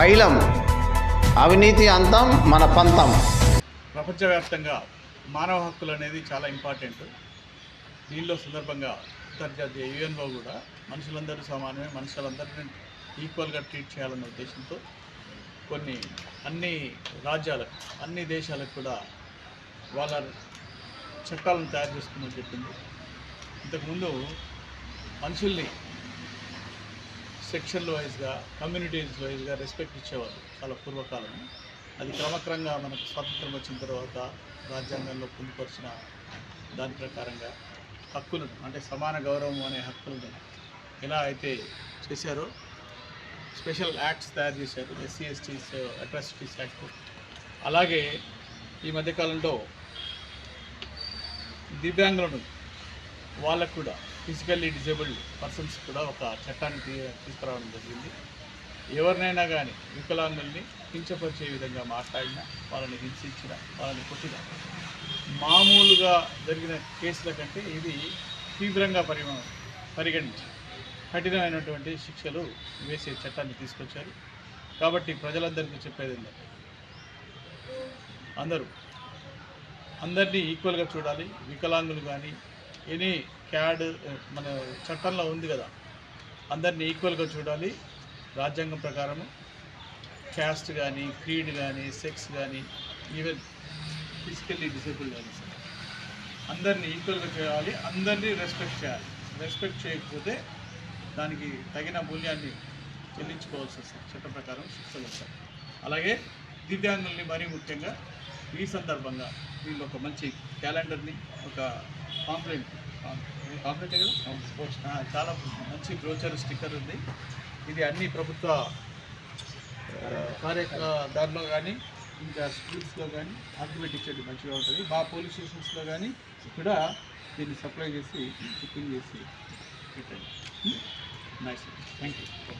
పైలం. అవినీతి అంతం మన పంతం. ప్రపంచవ్యాప్తంగా మానవ హక్కులు అనేది చాలా ఇంపార్టెంట్. దీనిలో సందర్భంగా అంతర్జాతీయ యుఎన్లో కూడా మనుషులందరూ సమానమే మనుషులందరినీ ఈక్వల్గా ట్రీట్ చేయాలన్న ఉద్దేశంతో కొన్ని అన్ని రాజ్యాలకు అన్ని దేశాలకు కూడా వాళ్ళ చట్టాలను తయారు చేసుకోమని చెప్పింది. ఇంతకుముందు మనుషుల్ని సెక్షన్ల వైజ్గా కమ్యూనిటీస్ వైజ్గా రెస్పెక్ట్ ఇచ్చేవారు చాలా పూర్వకాలం. అది క్రమక్రమంగా మనకు స్వాతంత్రం వచ్చిన తర్వాత రాజ్యాంగంలో పొందుపరిచిన దాని ప్రకారంగా హక్కులను అంటే సమాన గౌరవం అనే హక్కులను ఎలా అయితే చేశారో స్పెషల్ యాక్ట్స్ తయారు చేశారు ఎస్సీ ఎస్టీస్ అట్రాసిటీస్ యాక్ట్. అలాగే ఈ మధ్యకాలంలో దివ్యాంగులను వాళ్ళకు కూడా ఫిజికల్లీ డిజేబుల్డ్ పర్సన్స్ కూడా ఒక చట్టాన్ని తీ తీసుకురావడం జరిగింది. ఎవరినైనా కానీ వికలాంగుల్ని కించపరిచే విధంగా మాట్లాడినా వాళ్ళని హింసించిన వాళ్ళని కొట్టిన మామూలుగా జరిగిన కేసుల కంటే ఇది తీవ్రంగా పరి పరిగణించి కఠినమైనటువంటి శిక్షలు వేసే చట్టాన్ని తీసుకొచ్చారు. కాబట్టి ప్రజలందరికీ చెప్పేది ఏంటంటే అందరూ అందరినీ ఈక్వల్గా చూడాలి. వికలాంగులు కానీ ఎనీ క్యాడ్ మన చట్టంలో ఉంది కదా. అందరినీ ఈక్వల్గా చూడాలి. రాజ్యాంగం ప్రకారము క్యాస్ట్ కానీ క్రీడ్ కానీ సెక్స్ కానీ ఈవెన్ ఫిజికల్లీ డిసేబుల్ కానీ సరే. అందరినీ ఈక్వల్గా చేయాలి. అందరినీ రెస్పెక్ట్ చేయాలి. రెస్పెక్ట్ చేయకపోతే దానికి తగిన మూల్యాన్ని చెల్లించుకోవాల్సి వస్తుంది. చట్ట ప్రకారం శిక్షలు వస్తాయి అలాగే దివ్యాంగుల్ని మరీ ముఖ్యంగా ఈ సందర్భంగా వీళ్ళు ఒక మంచి క్యాలెండర్ని ఒక కాంప్లైంట్ కాంప్లైంట్ కదా? చాలా మంచి బ్రోచర్ స్టిక్కర్ ఉంది. ఇది అన్ని ప్రభుత్వ కార్య దాంట్లో కానీ ఇంకా స్కూల్స్లో కానీ ఆర్గ్యుమెంట్ ఇచ్చేది మంచిగా ఉంటుంది. మా పోలీస్ స్టేషన్స్లో కానీ కూడా దీన్ని సప్లై చేసి షిప్పింగ్ చేసి పెట్టండి. Nice thank you